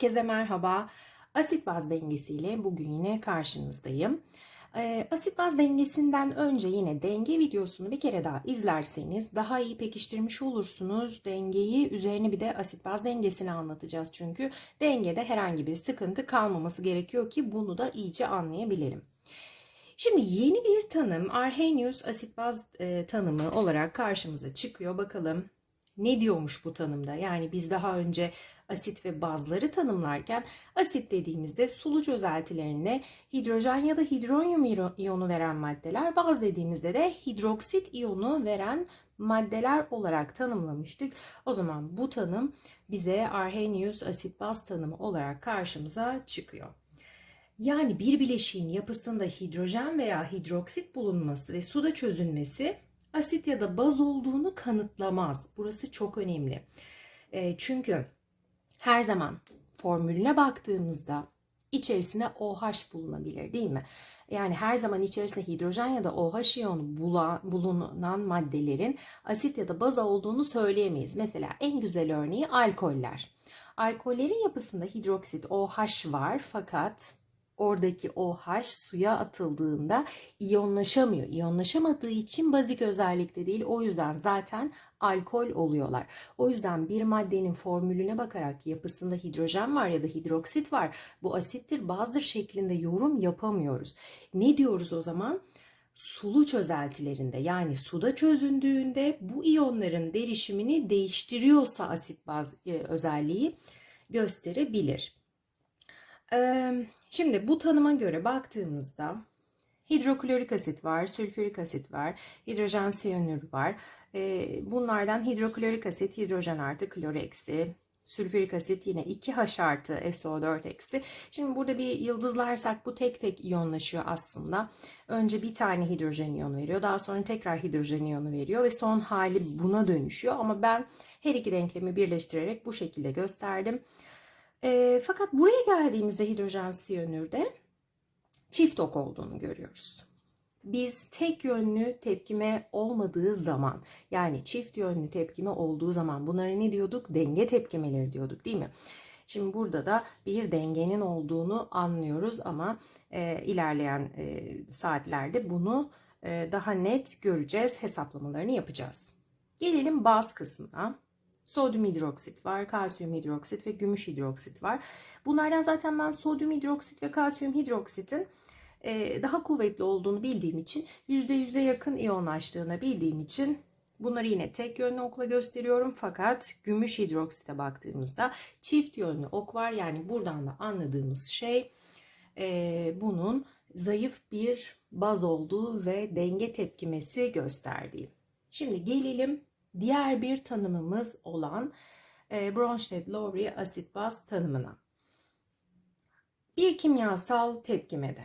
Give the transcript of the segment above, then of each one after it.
Herkese merhaba. Asit baz dengesiyle bugün yine karşınızdayım. Ee, asit baz dengesinden önce yine denge videosunu bir kere daha izlerseniz daha iyi pekiştirmiş olursunuz. Dengeyi üzerine bir de asit baz dengesini anlatacağız çünkü dengede herhangi bir sıkıntı kalmaması gerekiyor ki bunu da iyice anlayabilelim. Şimdi yeni bir tanım Arrhenius asit baz e, tanımı olarak karşımıza çıkıyor. Bakalım ne diyormuş bu tanımda? Yani biz daha önce asit ve bazları tanımlarken asit dediğimizde sulu çözeltilerine hidrojen ya da hidronyum iyonu veren maddeler, baz dediğimizde de hidroksit iyonu veren maddeler olarak tanımlamıştık. O zaman bu tanım bize Arrhenius asit baz tanımı olarak karşımıza çıkıyor. Yani bir bileşiğin yapısında hidrojen veya hidroksit bulunması ve suda çözünmesi asit ya da baz olduğunu kanıtlamaz. Burası çok önemli. E, çünkü her zaman formülüne baktığımızda içerisine OH bulunabilir değil mi? Yani her zaman içerisinde hidrojen ya da OH iyonu bulunan maddelerin asit ya da baz olduğunu söyleyemeyiz. Mesela en güzel örneği alkoller. Alkollerin yapısında hidroksit OH var fakat oradaki OH suya atıldığında iyonlaşamıyor. İyonlaşamadığı için bazik özellikte değil. O yüzden zaten alkol oluyorlar. O yüzden bir maddenin formülüne bakarak yapısında hidrojen var ya da hidroksit var. Bu asittir, bazdır şeklinde yorum yapamıyoruz. Ne diyoruz o zaman? sulu çözeltilerinde yani suda çözündüğünde bu iyonların derişimini değiştiriyorsa asit baz e, özelliği gösterebilir. Şimdi bu tanıma göre baktığımızda hidroklorik asit var, sülfürik asit var, hidrojen siyanür var. Bunlardan hidroklorik asit hidrojen artı klor eksi, sülfürik asit yine 2H artı SO4 eksi. Şimdi burada bir yıldızlarsak bu tek tek iyonlaşıyor aslında. Önce bir tane hidrojen iyonu veriyor. Daha sonra tekrar hidrojen iyonu veriyor ve son hali buna dönüşüyor. Ama ben her iki denklemi birleştirerek bu şekilde gösterdim. E, fakat buraya geldiğimizde hidrojen siyanürde çift ok olduğunu görüyoruz. Biz tek yönlü tepkime olmadığı zaman yani çift yönlü tepkime olduğu zaman bunlara ne diyorduk? Denge tepkimeleri diyorduk değil mi? Şimdi burada da bir dengenin olduğunu anlıyoruz ama e, ilerleyen e, saatlerde bunu e, daha net göreceğiz, hesaplamalarını yapacağız. Gelelim baz kısmına sodyum hidroksit var, kalsiyum hidroksit ve gümüş hidroksit var. Bunlardan zaten ben sodyum hidroksit ve kalsiyum hidroksitin e, daha kuvvetli olduğunu bildiğim için %100'e yakın iyonlaştığını bildiğim için bunları yine tek yönlü okla gösteriyorum. Fakat gümüş hidroksite baktığımızda çift yönlü ok var. Yani buradan da anladığımız şey e, bunun zayıf bir baz olduğu ve denge tepkimesi gösterdiği. Şimdi gelelim diğer bir tanımımız olan e, Bronsted-Lowry asit baz tanımına. Bir kimyasal tepkimede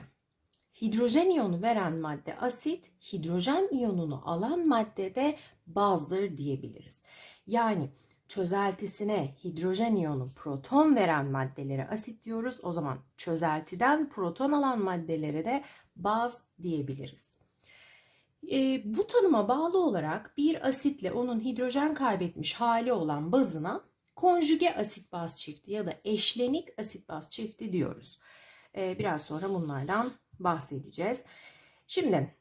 hidrojen iyonu veren madde asit, hidrojen iyonunu alan madde de bazdır diyebiliriz. Yani çözeltisine hidrojen iyonu proton veren maddelere asit diyoruz. O zaman çözeltiden proton alan maddelere de baz diyebiliriz. E, bu tanıma bağlı olarak bir asitle onun hidrojen kaybetmiş hali olan bazına konjüge asit baz çifti ya da eşlenik asit baz çifti diyoruz. E, biraz sonra bunlardan bahsedeceğiz. Şimdi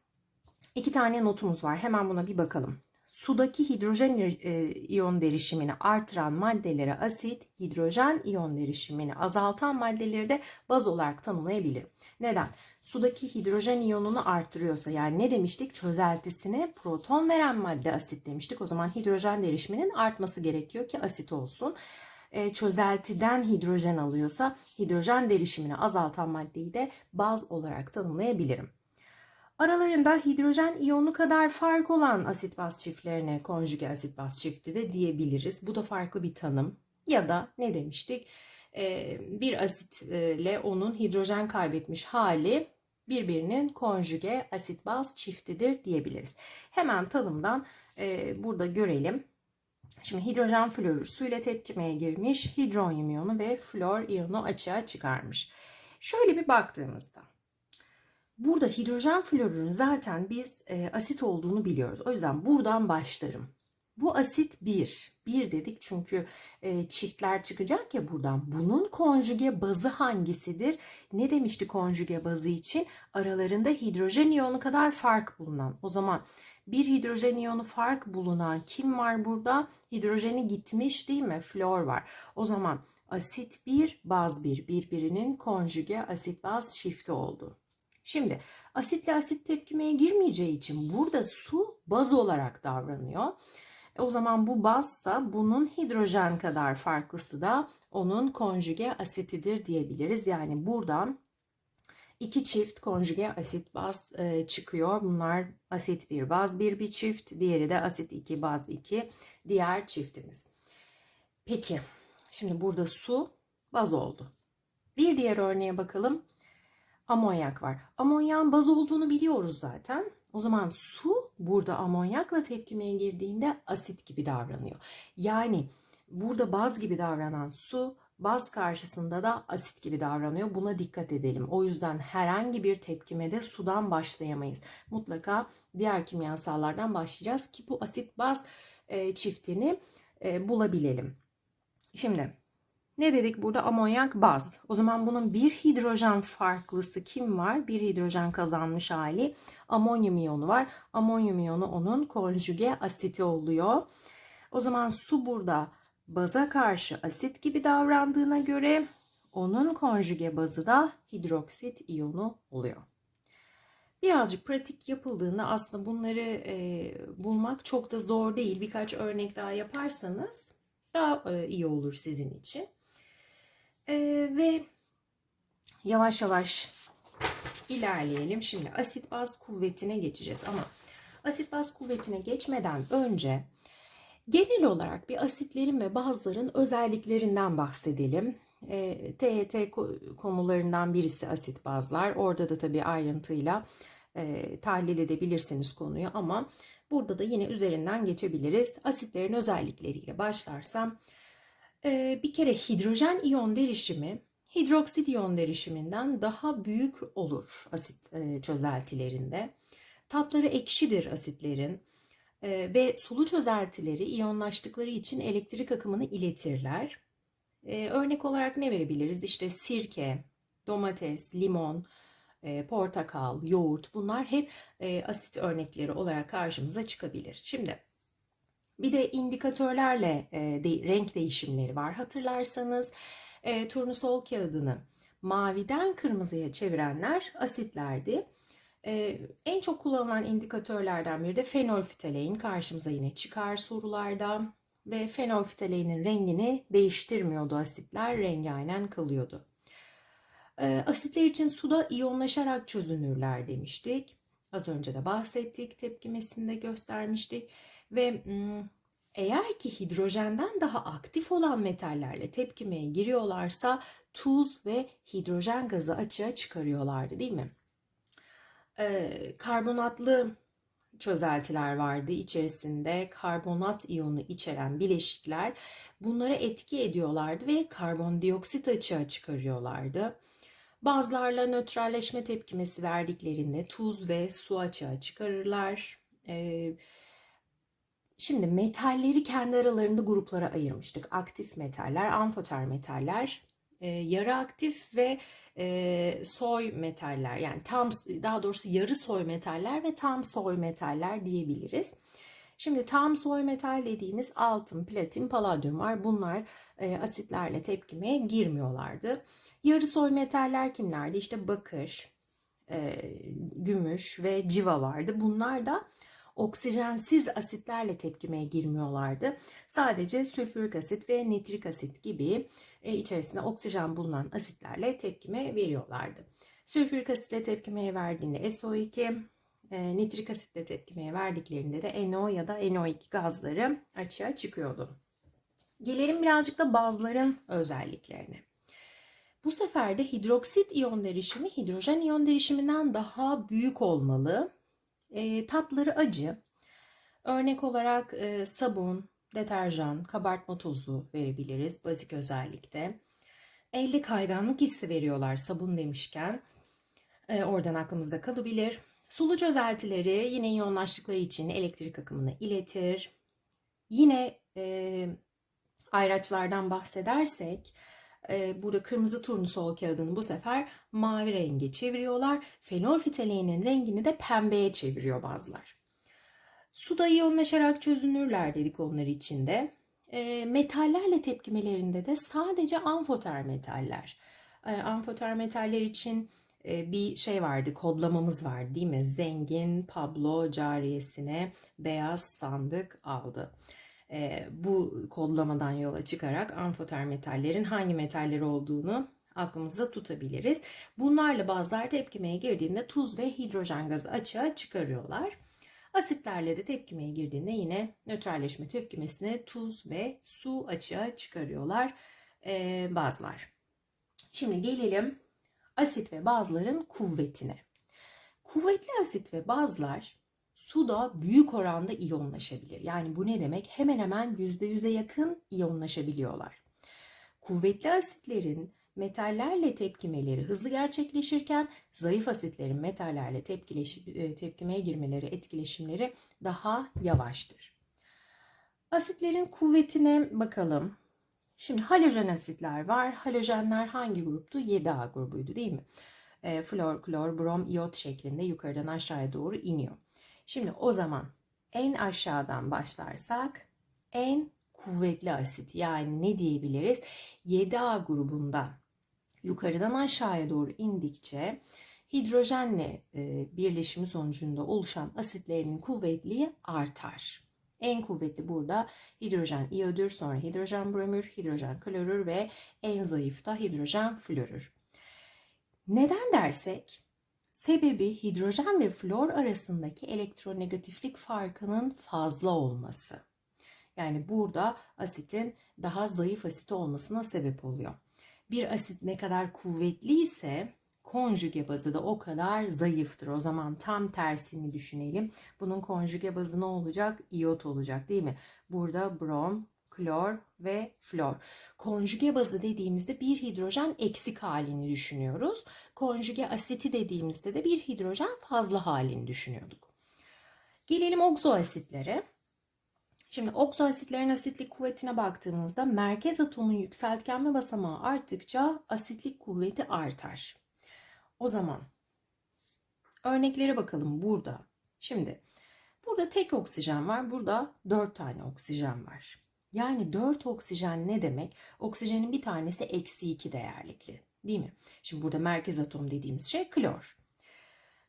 iki tane notumuz var. Hemen buna bir bakalım. Sudaki hidrojen e, iyon derişimini artıran maddelere asit, hidrojen iyon derişimini azaltan maddeleri de baz olarak tanımlayabilirim. Neden? Sudaki hidrojen iyonunu artırıyorsa yani ne demiştik? Çözeltisine proton veren madde asit demiştik. O zaman hidrojen derişiminin artması gerekiyor ki asit olsun. E, çözeltiden hidrojen alıyorsa hidrojen derişimini azaltan maddeyi de baz olarak tanımlayabilirim. Aralarında hidrojen iyonu kadar fark olan asit baz çiftlerine konjüge asit baz çifti de diyebiliriz. Bu da farklı bir tanım. Ya da ne demiştik? Ee, bir asitle onun hidrojen kaybetmiş hali birbirinin konjüge asit baz çiftidir diyebiliriz. Hemen tanımdan e, burada görelim. Şimdi hidrojen florür suyla tepkimeye girmiş, hidronyum iyonu ve flor iyonu açığa çıkarmış. Şöyle bir baktığımızda Burada hidrojen florürün zaten biz e, asit olduğunu biliyoruz. O yüzden buradan başlarım. Bu asit 1. 1 dedik çünkü e, çiftler çıkacak ya buradan. Bunun konjüge bazı hangisidir? Ne demişti konjüge bazı için? Aralarında hidrojen iyonu kadar fark bulunan. O zaman bir hidrojen iyonu fark bulunan kim var burada? Hidrojeni gitmiş değil mi? Flor var. O zaman asit 1, baz 1 birbirinin konjüge asit baz çifti oldu. Şimdi asitle asit tepkimeye girmeyeceği için burada su baz olarak davranıyor. E, o zaman bu bazsa bunun hidrojen kadar farklısı da onun konjüge asitidir diyebiliriz. Yani buradan iki çift konjüge asit baz e, çıkıyor. Bunlar asit 1 baz 1 bir çift, diğeri de asit 2 baz 2 diğer çiftimiz. Peki şimdi burada su baz oldu. Bir diğer örneğe bakalım. Amonyak var. Amonyağın baz olduğunu biliyoruz zaten. O zaman su burada amonyakla tepkimeye girdiğinde asit gibi davranıyor. Yani burada baz gibi davranan su baz karşısında da asit gibi davranıyor. Buna dikkat edelim. O yüzden herhangi bir tepkimede sudan başlayamayız. Mutlaka diğer kimyasallardan başlayacağız ki bu asit baz e, çiftini e, bulabilelim. Şimdi ne dedik burada? Amonyak baz. O zaman bunun bir hidrojen farklısı kim var? Bir hidrojen kazanmış hali. Amonyum iyonu var. Amonyum iyonu onun konjüge asiti oluyor. O zaman su burada baza karşı asit gibi davrandığına göre onun konjüge bazı da hidroksit iyonu oluyor. Birazcık pratik yapıldığında aslında bunları e, bulmak çok da zor değil. Birkaç örnek daha yaparsanız daha e, iyi olur sizin için. E, ve yavaş yavaş ilerleyelim. Şimdi asit baz kuvvetine geçeceğiz ama asit baz kuvvetine geçmeden önce genel olarak bir asitlerin ve bazların özelliklerinden bahsedelim. E, TET konularından birisi asit bazlar. Orada da tabii ayrıntıyla e, tahlil edebilirsiniz konuyu ama burada da yine üzerinden geçebiliriz. Asitlerin özellikleriyle başlarsam e, bir kere hidrojen iyon derişimi hidroksit iyon derişiminden daha büyük olur asit e, çözeltilerinde. Tatları ekşidir asitlerin e, ve sulu çözeltileri iyonlaştıkları için elektrik akımını iletirler. E, örnek olarak ne verebiliriz? İşte sirke, domates, limon, e, portakal, yoğurt bunlar hep e, asit örnekleri olarak karşımıza çıkabilir. Şimdi bir de indikatörlerle e, de, renk değişimleri var. Hatırlarsanız e, turnusol kağıdını maviden kırmızıya çevirenler asitlerdi. E, en çok kullanılan indikatörlerden biri de fenolftalein karşımıza yine çıkar sorularda ve fenolftaleinin rengini değiştirmiyordu asitler rengi aynen kalıyordu. E, asitler için suda iyonlaşarak çözünürler demiştik. Az önce de bahsettik tepkimesinde göstermiştik ve eğer ki hidrojenden daha aktif olan metallerle tepkimeye giriyorlarsa tuz ve hidrojen gazı açığa çıkarıyorlardı değil mi? Ee, karbonatlı çözeltiler vardı içerisinde karbonat iyonu içeren bileşikler bunlara etki ediyorlardı ve karbondioksit açığa çıkarıyorlardı. Bazılarla nötralleşme tepkimesi verdiklerinde tuz ve su açığa çıkarırlar. Ee, Şimdi metalleri kendi aralarında gruplara ayırmıştık. Aktif metaller, amfoter metaller, e, yarı aktif ve e, soy metaller yani tam daha doğrusu yarı soy metaller ve tam soy metaller diyebiliriz. Şimdi tam soy metal dediğimiz altın, platin, paladyum var. Bunlar e, asitlerle tepkimeye girmiyorlardı. Yarı soy metaller kimlerdi? İşte bakır, e, gümüş ve civa vardı. Bunlar da oksijensiz asitlerle tepkimeye girmiyorlardı. Sadece sülfürik asit ve nitrik asit gibi e, içerisinde oksijen bulunan asitlerle tepkime veriyorlardı. Sülfürik asitle tepkimeye verdiğinde SO2, e, nitrik asitle tepkimeye verdiklerinde de NO ya da NO2 gazları açığa çıkıyordu. Gelelim birazcık da bazların özelliklerine. Bu sefer de hidroksit iyon derişimi hidrojen iyon derişiminden daha büyük olmalı. E, tatları acı. Örnek olarak e, sabun, deterjan, kabartma tozu verebiliriz bazik özellikle. Elde kayganlık hissi veriyorlar sabun demişken. E, oradan aklımızda kalabilir. Sulu çözeltileri yine iyonlaştıkları için elektrik akımını iletir. Yine e, ayraçlardan bahsedersek e, burada kırmızı turnusol kağıdını bu sefer mavi renge çeviriyorlar. Fenolfitaleinin rengini de pembeye çeviriyor bazılar. Suda iyonlaşarak çözünürler dedik onlar içinde. E, metallerle tepkimelerinde de sadece amfoter metaller. E, amfoter metaller için e, bir şey vardı, kodlamamız vardı değil mi? Zengin, Pablo cariyesine beyaz sandık aldı. E, bu kodlamadan yola çıkarak amfoter metallerin hangi metaller olduğunu aklımızda tutabiliriz. Bunlarla bazılar tepkimeye girdiğinde tuz ve hidrojen gazı açığa çıkarıyorlar. Asitlerle de tepkimeye girdiğinde yine nötralleşme tepkimesine tuz ve su açığa çıkarıyorlar e, bazılar. Şimdi gelelim asit ve bazların kuvvetine. Kuvvetli asit ve bazlar suda büyük oranda iyonlaşabilir. Yani bu ne demek? Hemen hemen %100'e yakın iyonlaşabiliyorlar. Kuvvetli asitlerin metallerle tepkimeleri hızlı gerçekleşirken zayıf asitlerin metallerle e, tepkimeye girmeleri, etkileşimleri daha yavaştır. Asitlerin kuvvetine bakalım. Şimdi halojen asitler var. Halojenler hangi gruptu? 7A grubuydu değil mi? E, flor, klor, brom, iot şeklinde yukarıdan aşağıya doğru iniyor. Şimdi o zaman en aşağıdan başlarsak en kuvvetli asit yani ne diyebiliriz? 7A grubunda yukarıdan aşağıya doğru indikçe hidrojenle e, birleşimi sonucunda oluşan asitlerin kuvvetliği artar. En kuvvetli burada hidrojen iyodür, sonra hidrojen bromür, hidrojen klorür ve en zayıf da hidrojen florür. Neden dersek sebebi hidrojen ve flor arasındaki elektronegatiflik farkının fazla olması. Yani burada asitin daha zayıf asit olmasına sebep oluyor. Bir asit ne kadar kuvvetli ise konjüge bazı da o kadar zayıftır. O zaman tam tersini düşünelim. Bunun konjüge bazı ne olacak? İyot olacak değil mi? Burada brom, klor ve flor. Konjüge bazı dediğimizde bir hidrojen eksik halini düşünüyoruz. Konjüge asiti dediğimizde de bir hidrojen fazla halini düşünüyorduk. Gelelim oksiasitlere. Şimdi oksiasitlerin asitlik kuvvetine baktığımızda merkez atomun yükseltgenme basamağı arttıkça asitlik kuvveti artar. O zaman örneklere bakalım burada. Şimdi burada tek oksijen var. Burada 4 tane oksijen var. Yani 4 oksijen ne demek? Oksijenin bir tanesi eksi 2 değerlikli. Değil mi? Şimdi burada merkez atom dediğimiz şey klor.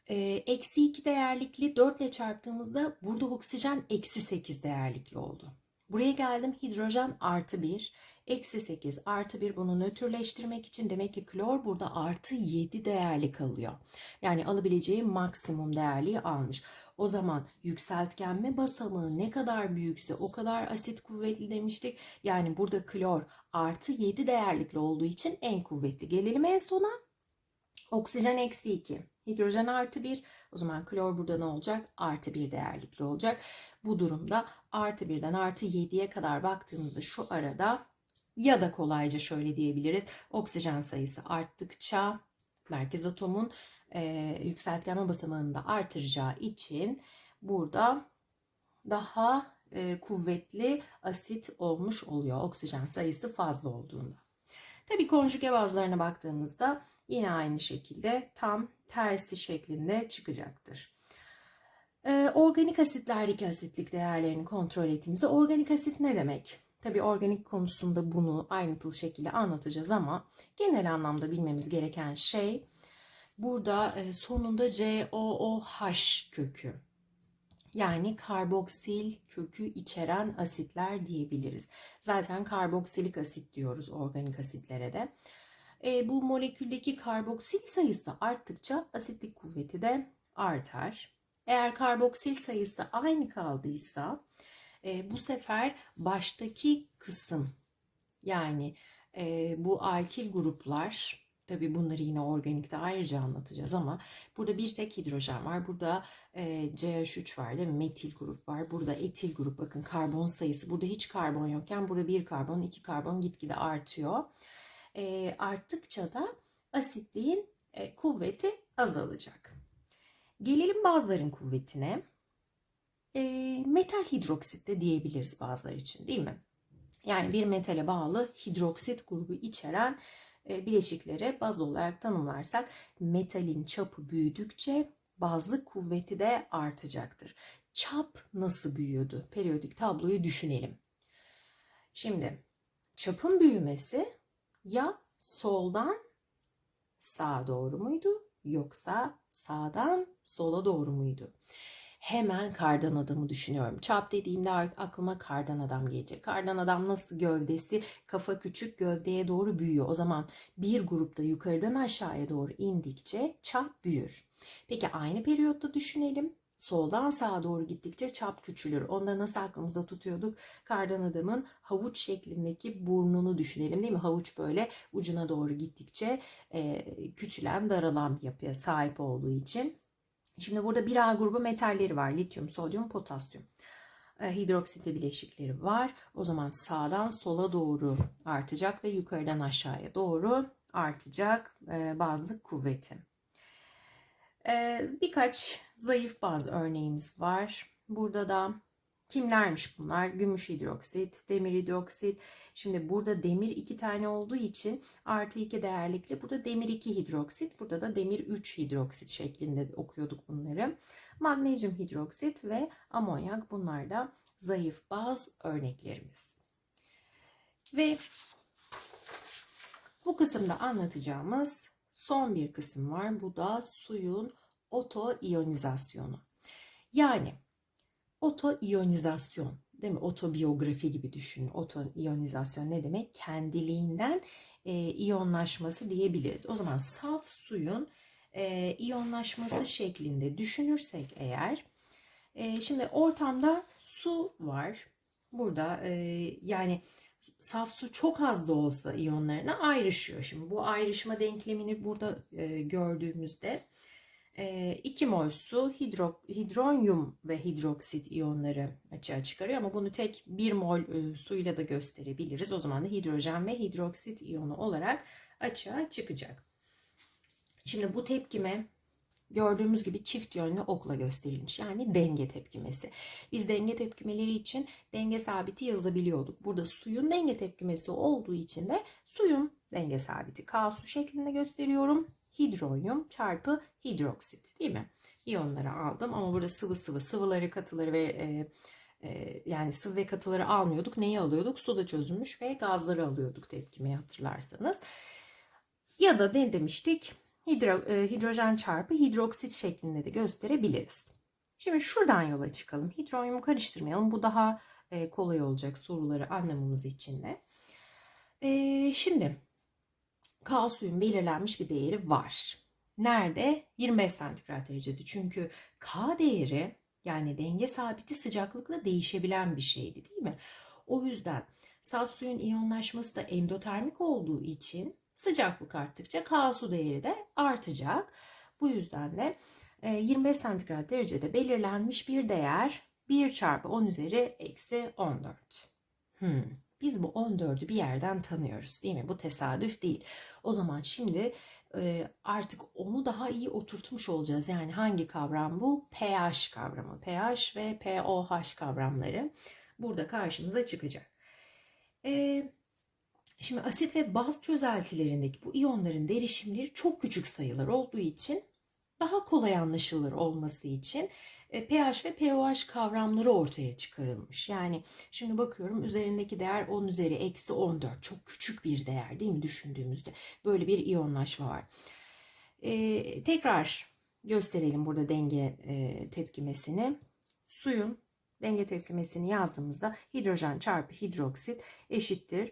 Ee, eksi 2 değerlikli 4 ile çarptığımızda burada oksijen eksi 8 değerlikli oldu. Buraya geldim hidrojen artı 1. Eksi 8 artı 1 bunu nötrleştirmek için demek ki klor burada artı 7 değerli kalıyor. Yani alabileceği maksimum değerliği almış. O zaman yükseltgenme basamağı ne kadar büyükse o kadar asit kuvvetli demiştik. Yani burada klor artı 7 değerlikli olduğu için en kuvvetli. Gelelim en sona. Oksijen eksi 2. Hidrojen artı 1. O zaman klor burada ne olacak? Artı 1 değerlikli olacak. Bu durumda artı 1'den artı 7'ye kadar baktığımızda şu arada ya da kolayca şöyle diyebiliriz. Oksijen sayısı arttıkça merkez atomun e, yükseltgenme basamağını artıracağı için burada daha e, kuvvetli asit olmuş oluyor oksijen sayısı fazla olduğunda. Tabii konjüge bazlarına baktığımızda yine aynı şekilde tam tersi şeklinde çıkacaktır. Ee, organik asitlerdeki asitlik değerlerini kontrol ettiğimizde organik asit ne demek? Tabii organik konusunda bunu ayrıntılı şekilde anlatacağız ama genel anlamda bilmemiz gereken şey burada e, sonunda COOH kökü yani karboksil kökü içeren asitler diyebiliriz. Zaten karboksilik asit diyoruz organik asitlere de. E, bu moleküldeki karboksil sayısı arttıkça asitlik kuvveti de artar. Eğer karboksil sayısı aynı kaldıysa e, bu sefer baştaki kısım yani e, bu alkil gruplar Tabii bunları yine organikte ayrıca anlatacağız ama burada bir tek hidrojen var. Burada e, CH3 var değil mi? Metil grup var. Burada etil grup bakın karbon sayısı. Burada hiç karbon yokken burada bir karbon, iki karbon gitgide artıyor. E, arttıkça da asitliğin e, kuvveti azalacak. Gelelim bazıların kuvvetine. e, metal hidroksit de diyebiliriz bazıları için değil mi? Yani bir metale bağlı hidroksit grubu içeren bileşiklere baz olarak tanımlarsak metalin çapı büyüdükçe bazlık kuvveti de artacaktır. Çap nasıl büyüyordu? Periyodik tabloyu düşünelim. Şimdi çapın büyümesi ya soldan sağa doğru muydu yoksa sağdan sola doğru muydu? Hemen kardan adamı düşünüyorum. Çap dediğimde aklıma kardan adam gelecek. Kardan adam nasıl gövdesi kafa küçük gövdeye doğru büyüyor. O zaman bir grupta yukarıdan aşağıya doğru indikçe çap büyür. Peki aynı periyotta düşünelim. Soldan sağa doğru gittikçe çap küçülür. Onda nasıl aklımıza tutuyorduk? Kardan adamın havuç şeklindeki burnunu düşünelim değil mi? Havuç böyle ucuna doğru gittikçe e, küçülen, daralan bir yapıya sahip olduğu için. Şimdi burada bir A grubu metalleri var. Lityum, sodyum, potasyum. E, hidroksitli bileşikleri var. O zaman sağdan sola doğru artacak ve yukarıdan aşağıya doğru artacak e, bazı kuvveti. Ee, birkaç zayıf baz örneğimiz var. Burada da kimlermiş bunlar? Gümüş hidroksit, demir hidroksit. Şimdi burada demir iki tane olduğu için artı iki değerlikli. Burada demir 2 hidroksit. Burada da demir 3 hidroksit şeklinde okuyorduk bunları. Magnezyum hidroksit ve amonyak bunlar da zayıf baz örneklerimiz. Ve bu kısımda anlatacağımız son bir kısım var. Bu da suyun otoiyonizasyonu. Yani otoiyonizasyon değil mi? Otobiyografi gibi düşünün. Otoiyonizasyon ne demek? Kendiliğinden e, iyonlaşması diyebiliriz. O zaman saf suyun e, iyonlaşması şeklinde düşünürsek eğer e, şimdi ortamda su var. Burada e, yani saf su çok az da olsa iyonlarına ayrışıyor. Şimdi bu ayrışma denklemini burada e, gördüğümüzde 2 e, mol su hidro, hidronyum ve hidroksit iyonları açığa çıkarıyor ama bunu tek 1 mol e, suyla da gösterebiliriz. O zaman da hidrojen ve hidroksit iyonu olarak açığa çıkacak. Şimdi bu tepkime gördüğümüz gibi çift yönlü okla gösterilmiş. Yani denge tepkimesi. Biz denge tepkimeleri için denge sabiti yazabiliyorduk. Burada suyun denge tepkimesi olduğu için de suyun denge sabiti K su şeklinde gösteriyorum. Hidronyum çarpı hidroksit değil mi? İyonları aldım ama burada sıvı sıvı sıvıları katıları ve e, e, yani sıvı ve katıları almıyorduk. Neyi alıyorduk? Suda çözülmüş ve gazları alıyorduk tepkimeyi hatırlarsanız. Ya da ne demiştik? hidro, e, hidrojen çarpı hidroksit şeklinde de gösterebiliriz. Şimdi şuradan yola çıkalım. Hidronyumu karıştırmayalım. Bu daha e, kolay olacak soruları anlamamız için de. Şimdi K suyun belirlenmiş bir değeri var. Nerede? 25 santigrat derecede. Çünkü K değeri yani denge sabiti sıcaklıkla değişebilen bir şeydi değil mi? O yüzden saf suyun iyonlaşması da endotermik olduğu için Sıcaklık arttıkça K su değeri de artacak. Bu yüzden de 25 e, santigrat derecede belirlenmiş bir değer 1 çarpı 10 üzeri eksi 14. Hmm. Biz bu 14'ü bir yerden tanıyoruz değil mi? Bu tesadüf değil. O zaman şimdi e, artık onu daha iyi oturtmuş olacağız. Yani hangi kavram bu? pH kavramı. pH ve pOH kavramları burada karşımıza çıkacak. Ee, Şimdi asit ve baz çözeltilerindeki bu iyonların derişimleri çok küçük sayılar olduğu için daha kolay anlaşılır olması için e, pH ve pOH kavramları ortaya çıkarılmış. Yani şimdi bakıyorum üzerindeki değer 10 üzeri eksi 14. Çok küçük bir değer değil mi düşündüğümüzde? Böyle bir iyonlaşma var. Ee, tekrar gösterelim burada denge e, tepkimesini. Suyun denge tepkimesini yazdığımızda hidrojen çarpı hidroksit eşittir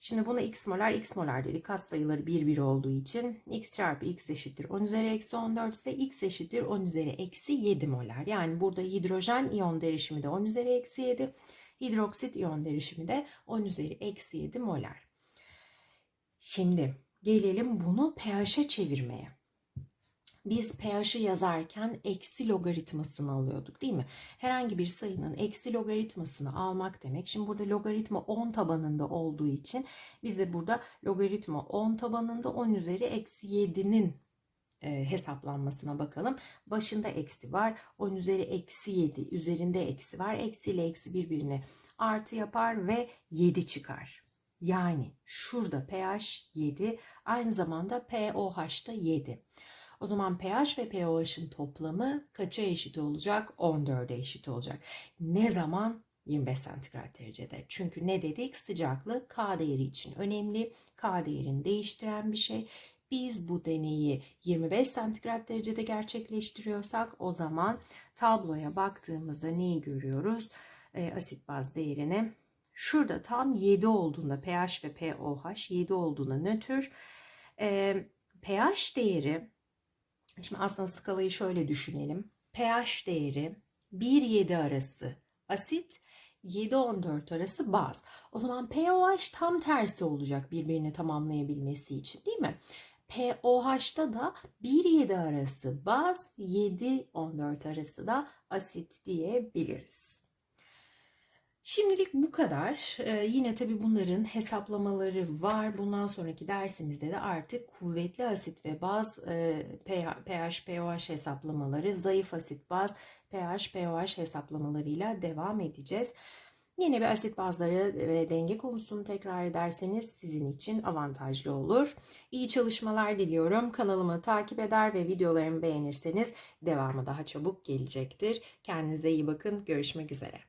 Şimdi buna x molar x molar dedik. Kat sayıları 1 1 olduğu için x çarpı x eşittir 10 üzeri eksi 14 ise x eşittir 10 üzeri eksi 7 molar. Yani burada hidrojen iyon derişimi de 10 üzeri eksi 7. Hidroksit iyon derişimi de 10 üzeri eksi 7 molar. Şimdi gelelim bunu pH'e çevirmeye biz pH'i yazarken eksi logaritmasını alıyorduk değil mi? Herhangi bir sayının eksi logaritmasını almak demek. Şimdi burada logaritma 10 tabanında olduğu için biz de burada logaritma 10 tabanında 10 üzeri eksi 7'nin e, hesaplanmasına bakalım. Başında eksi var. 10 üzeri eksi 7. Üzerinde eksi var. Eksi ile eksi birbirine artı yapar ve 7 çıkar. Yani şurada pH 7. Aynı zamanda pOH da 7. O zaman pH ve pOH'ın toplamı kaça eşit olacak? 14'e eşit olacak. Ne zaman? 25 santigrat derecede. Çünkü ne dedik? Sıcaklık K değeri için önemli. K değerini değiştiren bir şey. Biz bu deneyi 25 santigrat derecede gerçekleştiriyorsak o zaman tabloya baktığımızda neyi görüyoruz? E, asit baz değerini. Şurada tam 7 olduğunda pH ve pOH 7 olduğunda nötr. E, pH değeri Şimdi aslında skalayı şöyle düşünelim. pH değeri 1-7 arası asit, 7-14 arası baz. O zaman pOH tam tersi olacak birbirini tamamlayabilmesi için değil mi? pOH'ta da 1-7 arası baz, 7-14 arası da asit diyebiliriz. Şimdilik bu kadar. Ee, yine tabi bunların hesaplamaları var. Bundan sonraki dersimizde de artık kuvvetli asit ve baz e, pH, pOH hesaplamaları, zayıf asit baz, pH, pOH hesaplamalarıyla devam edeceğiz. Yine bir asit bazları ve denge konusunu tekrar ederseniz sizin için avantajlı olur. İyi çalışmalar diliyorum. Kanalımı takip eder ve videolarımı beğenirseniz devamı daha çabuk gelecektir. Kendinize iyi bakın. Görüşmek üzere.